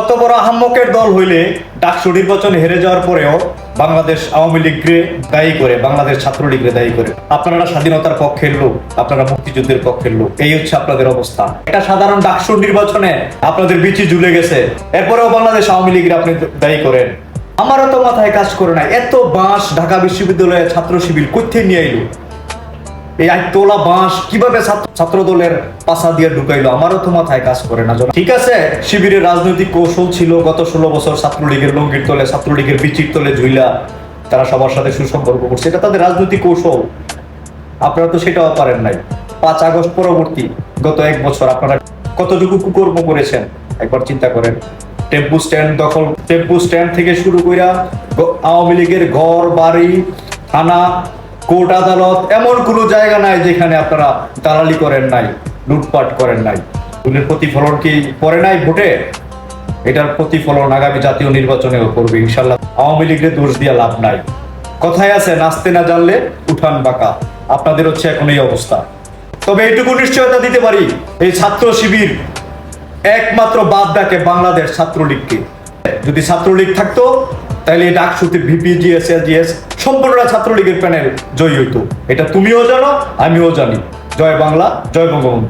কত বড় আহাম্মকের দল হইলে ডাকসু নির্বাচনে হেরে যাওয়ার পরেও বাংলাদেশ আওয়ামী লীগকে দায়ী করে, বাংলাদেশ ছাত্রলীগকে দায়ী করে। আপনারা স্বাধীনতার পক্ষের লোক, আপনারা মুক্তিযুদ্ধের পক্ষের লোক, এই হচ্ছে আপনাদের অবস্থা। একটা সাধারণ ডাকসু নির্বাচনে আপনাদের বিচি ঝুলে গেছে, এরপরেও বাংলাদেশ আওয়ামী লীগের আপনি দায়ী করেন। আমারও তো মাথায় কাজ করে না এত বাঁশ ঢাকা বিশ্ববিদ্যালয়ের ছাত্র শিবির কোথায় নিয়ে এলো এই তোলা বাঁশ কীভাবে ছাত্র দলের পাশা দিয়ে ঢুকাইলো? আমারও তো মাথায় কাজ করে না ঠিক আছে, শিবিরের রাজনৈতিক কৌশল ছিল, গত ষোলো বছর ছাত্রলীগের লঙ্গির তলে, ছাত্রলীগের বিচির তলে ঝুইলা তারা সবার সাথে সুসম্পর্ক করছে। এটা তাদের রাজনৈতিক কৌশল। আপনারা তো সেটাও পারেন নাই। পাঁচ আগস্ট পরবর্তী, গত এক বছর আপনারা কতটুকু কুকর্ম করেছেন? একবার চিন্তা করেন। টেম্পু স্ট্যান্ড দখল, টেম্পু স্ট্যান্ড থেকে শুরু কইরা আওয়ামী লীগের ঘর, বাড়ি, থানা কোর্ট আদালত এমন কোনো জায়গা নাই যেখানে আপনারা দালালি করেন নাই, লুটপাট করেন নাই। ভুলের প্রতিফলন কি পড়ে নাই ভোটে? এটার প্রতিফলন আগামী জাতীয় নির্বাচনেও করবে ইনশাল্লাহ আওয়ামী লীগের দোষ দিয়ে লাভ নাই। কথায় আছে, নাচতে না জানলে উঠান বাঁকা। আপনাদের হচ্ছে এখন এই অবস্থা। তবে এইটুকু নিশ্চয়তা দিতে পারি, এই ছাত্র শিবির একমাত্র বাদ ডাকে বাংলাদেশ ছাত্রলীগকে। যদি ছাত্রলীগ থাকতো, তাহলে ডাকসুতে ভিপি জিএস জিএস সম্পূর্ণরা ছাত্রলীগের প্যানেল। জয়ী হইতো। এটা তুমিও জানো আমিও জানি। জয় বাংলা জয় বঙ্গবন্ধু।